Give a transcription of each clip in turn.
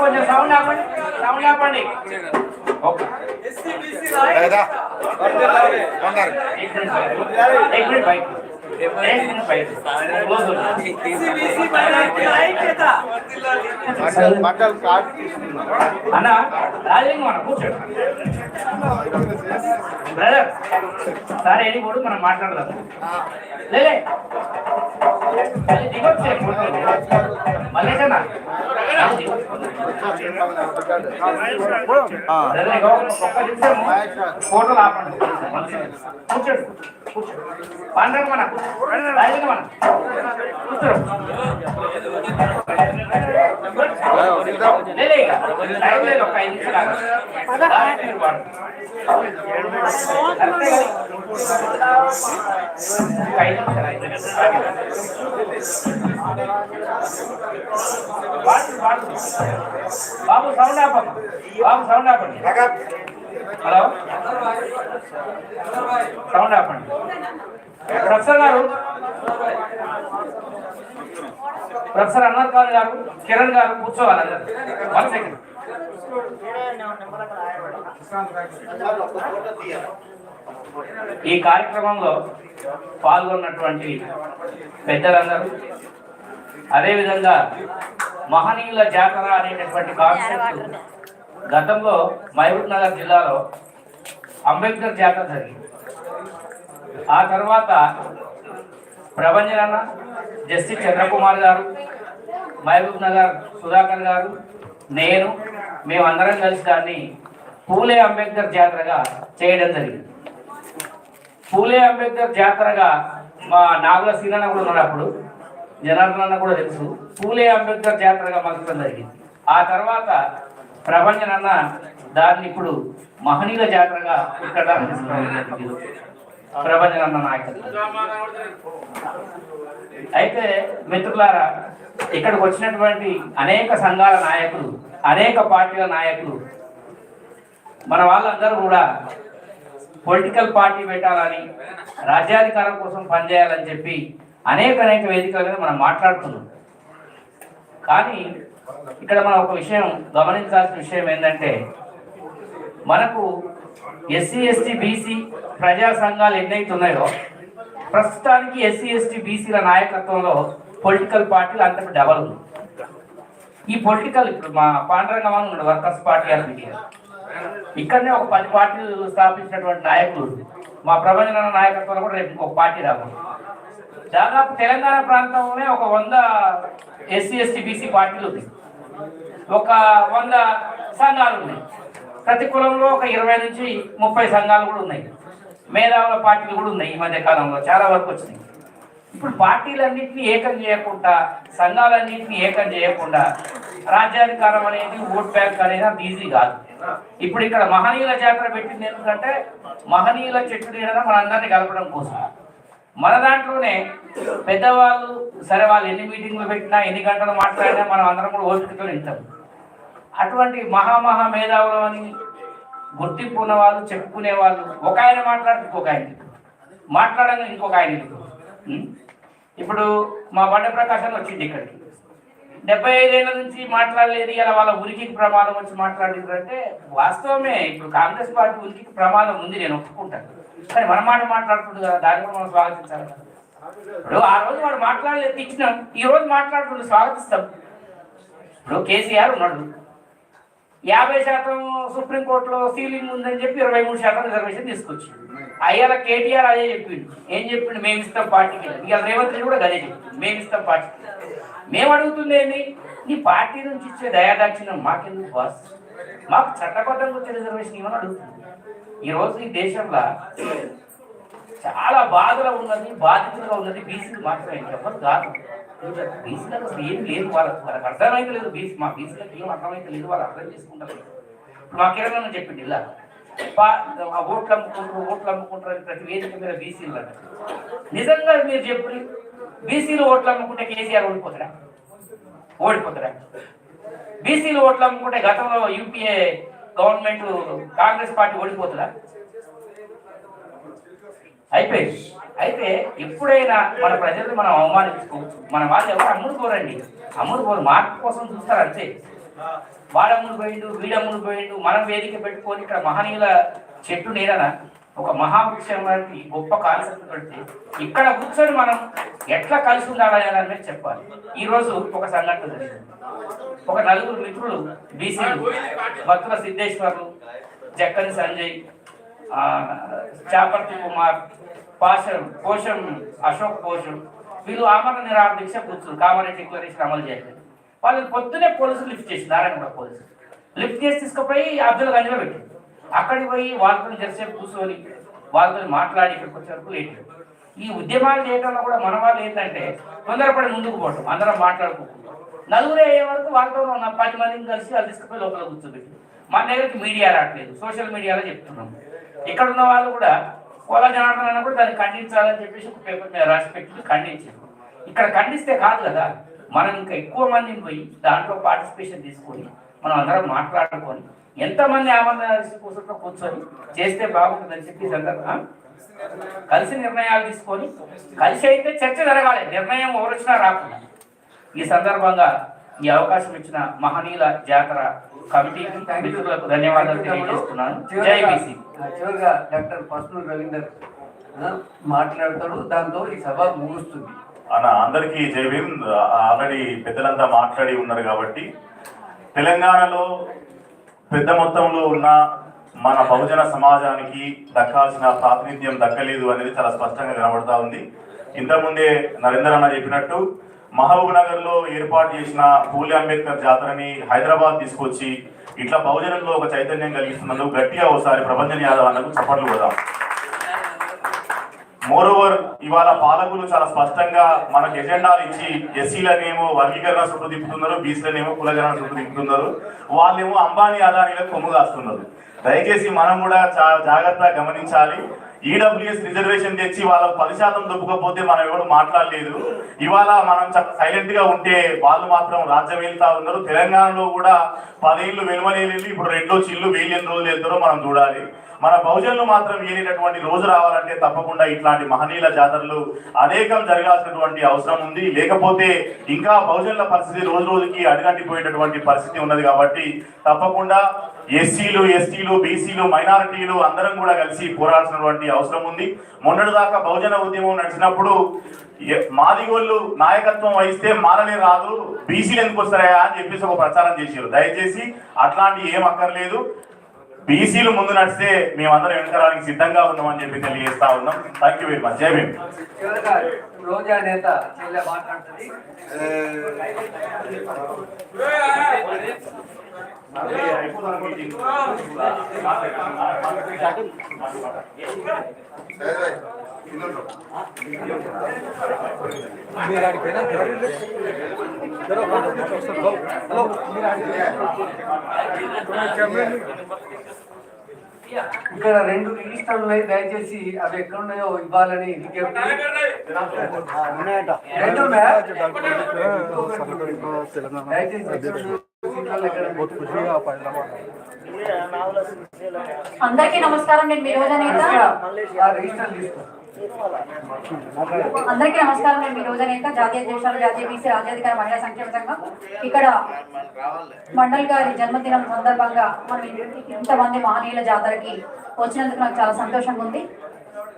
కొంచెం సౌండ్ ఆపండి సౌండ్ ఆపండి ఎస్సీ బీసీ రాయ్ ఏదా కొందరు 1 మినిట్ బైక్ బట్టలు కార్డు తీసుకున్నాం. అన్న రాజలింగం కూడా మనం మాట్లాడదాం. లేలే మళ్ళీ మల్లేసన్నా బ్రదర్ ఇగో ఒక్క నిమిషం ఫోటోలు ఆపండి కూర్చోండి కూర్చోండి పండగ మన రాజలింగం మన బాబు సౌండ్ ఆపండి. బాబు సౌండ్ ఆపండి. హలో? సౌండ్ ఆపండి. ప్రొఫెసర్ గారు? ప్రొఫెసర్ అన్నారు ఖాన్ గారు కిరణ్ గారు కూర్చోవాలి వన్ సెకండ్ ఈ కార్యక్రమంలో పాల్గొన్నటువంటి పెద్దలందరూ అదేవిధంగా మహనీయుల జాతర అనేటటువంటి కాన్సెప్ట్ గతంలో మహబూబ్ నగర్ జిల్లాలో అంబేద్కర్ జాతర జరిగింది. ఆ తర్వాత ప్రభంజనన్న జస్టిస్ చంద్రకుమార్ గారు మహబూబ్ నగర్ సుధాకర్ గారు నేను మేమందరం కలిసి దాన్ని పూలే అంబేద్కర్ జాతరగా చేయడం జరిగింది. పూలే అంబేద్కర్ జాతరగా మా నాగుల సీనన్న కూడా ఉన్నప్పుడు జనార్దన కూడా తెలుసు. పూలే అంబేద్కర్ జాతరగా మార్చడం జరిగింది. ఆ తర్వాత ప్రభంజనన్న దాన్ని ఇప్పుడు మహనీయుల జాతరగా ఇక్కడ తీసుకురావడం జరిగింది. ప్రభంజనన్న నాయకత్వం. అయితే మిత్రులారా ఇక్కడికి వచ్చినటువంటి అనేక సంఘాల నాయకులు అనేక పార్టీల నాయకులు మన వాళ్ళందరూ కూడా పొలిటికల్ పార్టీ పెట్టాలని రాజ్యాధికారం కోసం పనిచేయాలని చెప్పి అనేక అనేక వేదికల మీద మనం మాట్లాడుతున్నాం. కానీ ఇక్కడ మనం ఒక విషయం గమనించాల్సిన విషయం ఏంటంటే మనకు ఎస్సీ ఎస్టీ బీసీ ప్రజా సంఘాలు ఎన్నైతే ఉన్నాయో ప్రస్తుతానికి ఎస్సీ ఎస్టీ బీసీల నాయకత్వంలో పొలిటికల్ పార్టీలు అంతటి డబల్ ఉంది. ఈ పొలిటికల్ ఇప్పుడు మా పాండరంగం ఉన్నాడు వర్కర్స్ పార్టీ అని ఇక్కడనే ఒక పది పార్టీలు స్థాపించినటువంటి నాయకులు మా ప్రభంజన నాయకత్వంలో కూడా రేపు ఒక పార్టీ రాబోతుంది. దాదాపు తెలంగాణ ప్రాంతంలోనే ఒక వంద ఎస్సీ ఎస్టీ బీసీ పార్టీలు ఉన్నాయి. ఒక వంద సంఘాలు ఉన్నాయి. ప్రతి కులంలో ఒక ఇరవై నుంచి ముప్పై సంఘాలు కూడా ఉన్నాయి. మేధావుల పార్టీలు కూడా ఉన్నాయి ఈ మధ్య కాలంలో చాలా వరకు వచ్చినాయి. ఇప్పుడు పార్టీలన్నింటినీ ఏకం చేయకుండా సంఘాలన్నింటినీ ఏకం చేయకుండా రాజ్యాధికారం అనేది ఓట్ బ్యాంక్ అనేది అంత ఈజీ కాదు. ఇప్పుడు ఇక్కడ మహనీయుల జాతర పెట్టింది ఎందుకంటే మహనీయుల చెట్టు నీడన మనందరినీ కలపడం కోసం. మన దాంట్లోనే పెద్దవాళ్ళు సరే వాళ్ళు ఎన్ని మీటింగ్లు పెట్టినా ఎన్ని గంటలు మాట్లాడినా మనం అందరం కూడా ఓపికతో వింటాం. అటువంటి మహామహా మేధావులు అని గుర్తింపు ఉన్న వాళ్ళు చెప్పుకునే వాళ్ళు ఒక ఆయన మాట్లాడితే ఇంకొక ఆయన మాట్లాడని ఇంకొక ఆయన ఇప్పుడు మా బండ ప్రకాశం వచ్చింది ఇక్కడికి. డెబ్బై ఐదేళ్ళ నుంచి మాట్లాడలేదు ఇలా వాళ్ళ ఉనికికి ప్రమాదం వచ్చి మాట్లాడిందంటే వాస్తవమే. ఇప్పుడు కాంగ్రెస్ పార్టీ ఉనికికి ప్రమాదం ఉంది నేను ఒప్పుకుంటాను. కానీ మన మాట మాట్లాడుతుంది కదా దాన్ని కూడా మనం స్వాగతించాలి ఇప్పుడు ఆ రోజు వాడు మాట్లాడలేదు ఇచ్చినాం ఈ రోజు మాట్లాడుతుండే స్వాగతిస్తాం. ఇప్పుడు కేసీఆర్ ఉన్నాడు. యాభై శాతం సుప్రీంకోర్టులో సీలింగ్ ఉందని చెప్పి ఇరవై మూడు శాతం రిజర్వేషన్ తీసుకొచ్చి అయ్యాల కేటీఆర్ అదే చెప్పిండు. ఏం చెప్పిండు? మేము ఇస్తాం పార్టీకి. ఇవాళ రేవంత్ రెడ్డి కూడా అదే చెప్పిండు మేము ఇస్తాం పార్టీకి. మేము అడుగుతుంది ఏంది? నీ పార్టీ నుంచి ఇచ్చే దయాదాక్షిణ్యం మాకెందుకు బాస్? మాకు చట్టబద్ధంగా వచ్చే రిజర్వేషన్ ఇవ్వని అడుగుతుంది. ఈరోజు ఈ దేశంలో చాలా బాధలో ఉన్నది బాధితులుగా ఉన్నది బీసీలు మాత్రమే. ఎవరు కాదు. బీసీలకు అసలు ఏం లేదు వాళ్ళకు వాళ్ళకి అర్థమైతే లేదు బీసీ మా బీసీలకు ఏం అర్థమైతే లేదు వాళ్ళు అర్థం చేసుకుంటారు. ఇప్పుడు మా కిరణ్ చెప్పింది ఇలా. ఆ ఓట్లు అమ్ముకుంటారు ఓట్లు అమ్ముకుంటారు అని ప్రతి వేదిక మీద బీసీలు అన్నారు. నిజంగా మీరు చెప్పి బీసీలు ఓట్లు అమ్ముకుంటే కేసీఆర్ ఓడిపోతారా ఓడిపోతారా బీసీలు ఓట్లు అమ్ముకుంటే గతంలో యూపీఏ గవర్నమెంట్ కాంగ్రెస్ పార్టీ ఓడిపోతుందా? అయితే అయితే ఎప్పుడైనా మన ప్రజలు మనం అవమానించుకోవచ్చు మన వాళ్ళు ఎవరు అమ్ముడుకోరండి అమ్ముడుకోరు మార్పు కోసం చూస్తారు అంతే. వాడమ్ముడు పోయిండు వీడమ్ముడు పోయిండు మనం వేదిక పెట్టుకొని ఇక్కడ మహనీయుల చెట్టు నేరనా? ఒక మహావృక్షం లాంటి గొప్ప కాన్సెప్ట్ పెడితే ఇక్కడ కూర్చొని మనం ఎట్లా కలిసి ఉండాలి అనేది చెప్పాలి. ఈ రోజు ఒక సంఘటన జరిగింది. ఒక నలుగురు మిత్రులు బీసీలు భక్తుల సిద్ధేశ్వర్లు జక్కని సంజయ్ చాపర్తి కుమార్ పాషం పోషం అశోక్ పోషం వీళ్ళు ఆమరణ నిరాహార దీక్ష కూర్చుని కామారెడ్డి డిక్లరేషన్ అమలు చేయలేదు. వాళ్ళు పొద్దునే పోలీసులు లిఫ్ట్ చేసి నారాయణ పోలీసులు. లిఫ్ట్ చేసి తీసుకుపోయి అబ్దుల్ గంజ్లో పెట్టింది. అక్కడికి పోయి వాళ్ళతో జరిసేపు కూర్చొని వాళ్ళతో మాట్లాడి ఇక్కడికి వచ్చే వరకు లేట్ ఈ ఉద్యమాలు చేయడంలో కూడా మన వాళ్ళు ఏంటంటే తొందరపడి ముందుకు పోవటం అందరం మాట్లాడుకుంటాం నలుగురు అయ్యే వరకు వాళ్ళతో ఉన్న. పది మందిని కలిసి వాళ్ళు తీసుకుపోయి లోపల కూర్చోబెట్టి. మన దగ్గరికి మీడియా రావట్లేదు. సోషల్ మీడియాలో చెప్తున్నాం. ఇక్కడ ఉన్న వాళ్ళు కూడా కోలా జనార్దన అన్న కూడా దాన్ని ఖండించాలని చెప్పేసి ఒక పేపర్ మీద రాసి పెట్టి ఖండించారు. ఇక్కడ ఖండిస్తే కాదు కదా మనం ఇంకా ఎక్కువ మందిని పోయి దాంట్లో పార్టిసిపేషన్ తీసుకొని మనం అందరం మాట్లాడుకొని ఎంతమంది ఆమరణ కూర్చుంటూ కూర్చొని చేస్తే బాగుంటుందని చెప్పి ఈ సందర్భం కలిసి నిర్ణయాలు తీసుకొని కలిసి అయితే చర్చ జరగాలి. నిర్ణయం ఎవరు వచ్చినా రాకుండా. ఈ సందర్భంగా ఈ అవకాశం ఇచ్చిన మహనీయుల జాతర కమిటీకి మిత్రులకు ధన్యవాదాలు తెలియజేస్తున్నాను. జై బీసీ. చివరిగా డాక్టర్ పర్సనల్ రవీందర్ మాట్లాడతాడు. దాంతో ఈ సభ ముగుస్తుంది. అన్న అందరికీ జై భీమ్. ఆల్రెడీ పెద్దలంతా మాట్లాడి ఉన్నారు కాబట్టి తెలంగాణలో పెద్ద మొత్తంలో ఉన్న మన బహుజన సమాజానికి దక్కాల్సిన ప్రాతినిధ్యం దక్కలేదు అనేది చాలా స్పష్టంగా కనబడతా ఉంది. ఇంతకుముందే నరేందర్ అన్న చెప్పినట్టు మహబూబ్ నగర్లో ఏర్పాటు చేసిన పూలి అంబేద్కర్ జాతరని హైదరాబాద్ తీసుకొచ్చి ఇట్లా బహుజనంలో ఒక చైతన్యం కలిగిస్తున్నందుకు గట్టిగా ఒకసారి ప్రభంజన్ యాదవ్ అన్నకు చప్పట్లు కొడదాం. మోరోవర్ ఇవాళ పాలకులు చాలా స్పష్టంగా మనకు ఎజెండాలు ఇచ్చి ఎస్సీలనేమో వర్గీకరణ చుట్టూ తిప్పుతున్నారు బీసీలనేమో కులగరణ చుట్టూ తిప్పుతున్నారు. వాళ్ళేమో అంబానీ అదానీలకు కొమ్ము కాస్తున్నారు. దయచేసి మనం కూడా చాలా జాగ్రత్తగా గమనించాలి. ఈడబ్ల్యూఎస్ రిజర్వేషన్ తెచ్చి వాళ్ళకు పది శాతం దొబ్బకపోతే మనం ఎవరు మాట్లాడలేదు. ఇవాళ మనం సైలెంట్గా ఉంటే వాళ్ళు మాత్రం రాజ్యం వెళ్తా ఉన్నారు. తెలంగాణలో కూడా పదేళ్ళు వెలువలేళ్ళు ఇప్పుడు రెండో చిల్లు వెయ్యి ఎన్ని రోజులు వెళ్తారో మనం చూడాలి. మన బహుజనులు మాత్రం ఏలినటువంటి రోజు రావాలంటే తప్పకుండా ఇట్లాంటి మహనీయుల జాతరలు అనేకం జరగాల్సినటువంటి అవసరం ఉంది. లేకపోతే ఇంకా బహుజనుల పరిస్థితి రోజు రోజుకి అడుగంటిపోయేటటువంటి పరిస్థితి ఉన్నది కాబట్టి తప్పకుండా ఎస్సీలు ఎస్టీలు బీసీలు మైనారిటీలు అందరం కూడా కలిసి పోరాడాల్సినటువంటి అవసరం ఉంది. మొన్నటి దాకా బహుజన ఉద్యమం నడిచినప్పుడు మాదిగోళ్ళు నాయకత్వం వహిస్తే మాలనే రాదు బీసీలు ఎందుకు వస్తారా అని చెప్పేసి ఒక ప్రచారం చేశారు. దయచేసి అట్లాంటి ఏం అక్కర్లేదు. బీసీలు ముందు నడిస్తే మేమందరం వెనకరానికి సిద్ధంగా ఉన్నామని చెప్పి తెలియజేస్తా ఉన్నాం. థ్యాంక్ యూ వెరీ మచ్ జై భీమ్ రోజా నేత మాట్లాడుతుంది. ఇక్కడ రెండు రిజిస్టర్లు ఉన్నాయి దయచేసి అవి ఎక్కడ ఉన్నాయో ఇవ్వాలని విజ్ఞప్తి. రెండు ఉన్నాయా? దయచేసి ఎక్కడ ఉన్నాయో సీట్లలో ఎక్కడ ఉన్నాయో. అందరికీ నమస్కారం నేను మీ రోజా నేత ఆ రిజిస్టర్ తీసుకో. అందరికీ నమస్కారం. మేము ఈ రోజా జాతీయ అధ్యక్షులు జాతీయ బీసీ రాజ్యాధికార మహిళా సంక్షేమ సంఘం. ఇక్కడ మండల్ గారి జన్మదినం సందర్భంగా మనం ఇంతమంది మహనీయుల జాతరకి వచ్చినందుకు నాకు చాలా సంతోషంగా ఉంది.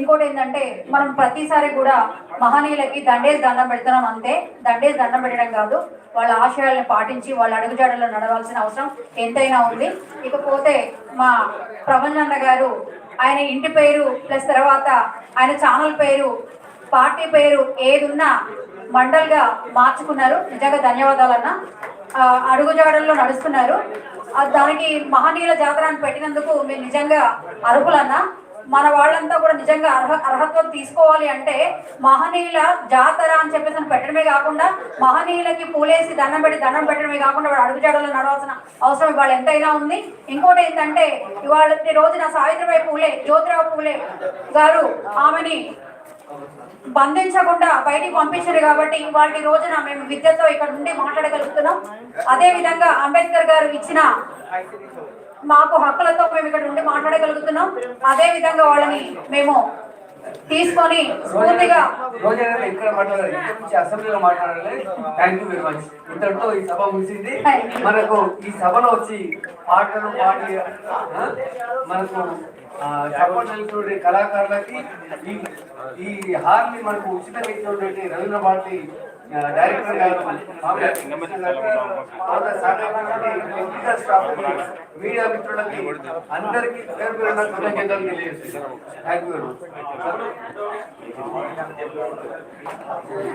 ఇంకోటి ఏంటంటే మనం ప్రతిసారి కూడా మహనీయులకి దండేసి దండం పెడుతున్నాం అంతే. దండేసి దండం పెట్టడం కాదు వాళ్ళ ఆశయాలను పాటించి వాళ్ళ అడుగుజాడల్లో నడవాల్సిన అవసరం ఎంతైనా ఉంది. ఇకపోతే మా ప్రభంజన్న గారు ఆయన ఇంటి పేరు ప్లస్ తర్వాత ఆయన ఛానల్ పేరు పార్టీ పేరు ఏదున్నా మండల్గా మార్చుకున్నారు. నిజంగా ధన్యవాదాలన్న. అడుగు అడుగుజాడల్లో నడుస్తున్నారు. దానికి మహనీయుల జాతర పెట్టినందుకు మీరు నిజంగా అర్హులన్నా. మన వాళ్ళంతా కూడా నిజంగా అర్హ అర్హత్వం తీసుకోవాలి అంటే మహనీయుల జాతర అని చెప్పేసి అని పెట్టడమే కాకుండా మహనీయులకి పూలేసి దండం పెట్టి దండం పెట్టడమే కాకుండా వాడు అడుగుజాడలో నడవాల్సిన అవసరం ఇవాళ ఎంతైనా ఉంది. ఇంకోటి ఏంటంటే ఇవాళ రోజున సావిత్రిబాయి పూలే జ్యోతిరావు పూలే గారు ఆమెని బంధించకుండా బయటికి పంపించారు కాబట్టి వాటి రోజున మేము విద్యతో ఇక్కడ నుండి మాట్లాడగలుగుతున్నాం. అదే విధంగా అంబేద్కర్ గారు ఇచ్చిన మాకు హక్కులతో మేము ఇక్కడ నుండి మాట్లాడగలుగుతున్నాం. అదే విధంగా వాళ్ళని మేము తీసుకొని స్ఫూర్తిగా ఇక్కడ మాట్లాడాలి. ఇక్కడ నుంచి అసెంబ్లీలో మాట్లాడాలి. థ్యాంక్ యూ వెరీ మచ్ ఇంతటితో ఈ సభ ముగిసింది. మనకు ఈ సభలో వచ్చి పాటలు ఆ, మనకు చేసినటువంటి కళాకారులకి ఈ ఈ హాల్ని మనకు ఉచితంగా ఇచ్చినటువంటి రవీంద్ర భారతి డైరెక్టర్ గారు మీడియా మిత్రులకి అందరికీ పేరు పేరున కృతజ్ఞతలు తెలియజేస్తున్నాను థ్యాంక్ యూ వెరీ మచ్